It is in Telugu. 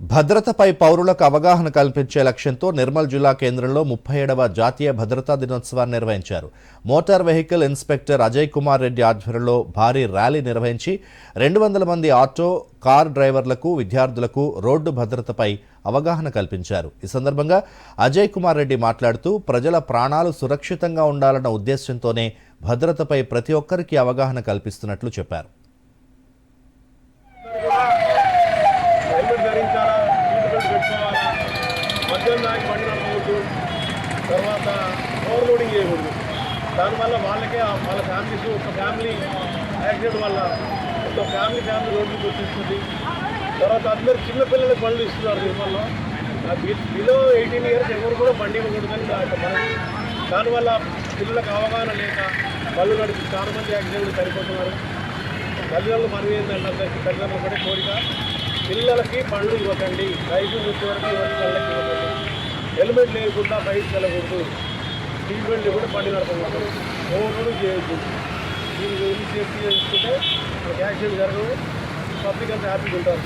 భద్రతపై పౌరులకు అవగాహన కల్పించే లక్ష్యంతో నిర్మల్ జిల్లా కేంద్రంలో ముప్పై ఏడవ జాతీయ భద్రతా దినోత్సవాన్ని నిర్వహించారు. Motor vehicle inspector Ajay Kumar Reddy ఆధ్వర్యంలో భారీ ర్యాలీ నిర్వహించి రెండు వందల మంది ఆటో కార్ డ్రైవర్లకు విద్యార్థులకు రోడ్డు భద్రతపై అవగాహన కల్పించారు. ఈ సందర్భంగా అజయ్ కుమార్ రెడ్డి మాట్లాడుతూ ప్రజల ప్రాణాలు సురక్షితంగా ఉండాలన్న ఉద్దేశంతోనే భద్రతపై ప్రతి ఒక్కరికి అవగాహన కల్పిస్తున్నట్లు చెప్పారు హెల్మెట్ ధరించాలా సీట్ బెల్ట్ పెట్టుకోవాలా మద్యం దాగి బండి నడపకూడదు తర్వాత ఓవర్ లోడింగ్ చేయకూడదు. దానివల్ల వాళ్ళకే వాళ్ళ ఫ్యామిలీస్ ఒక ఫ్యామిలీ యాక్సిడెంట్ వల్ల ఒక ఫ్యామిలీ ఫ్యామిలీ రోడ్డుకి వచ్చేస్తుంది. తర్వాత అందరు చిన్నపిల్లలకి బండ్లు ఇస్తున్నారు నిర్మల్లో బిలో ఎయిటీన్ ఇయర్స్ ఎవరు కూడా బండి ఇవ్వకూడదని దా- మనం దానివల్ల పిల్లలకు అవగాహన లేక బళ్ళు నడిపి చాలా మంది యాక్సిడెంట్లు సరిపోతున్నారు. తల్లిదండ్రులు మనం ఏంటంటే అందరికీ తల్లిదండ్రులు కూడా కోరిక. పిల్లలకి పండ్లు ఇవ్వకండి. రైతు వచ్చేవరకు ఇవ్వండి ఇవ్వకండి. హెల్మెట్ లేకుండా బయటకు వెళ్ళకూడదు. సీట్ బెల్ట్ కూడా బండి నడపకూడదు. ఓవర్ చేయొద్దు. దీని గురించి సేఫ్టీ చేసుకుంటే యాక్సిడెంట్ జరగదు. పబ్లిక్ అంతా హ్యాపీగా ఉంటారు.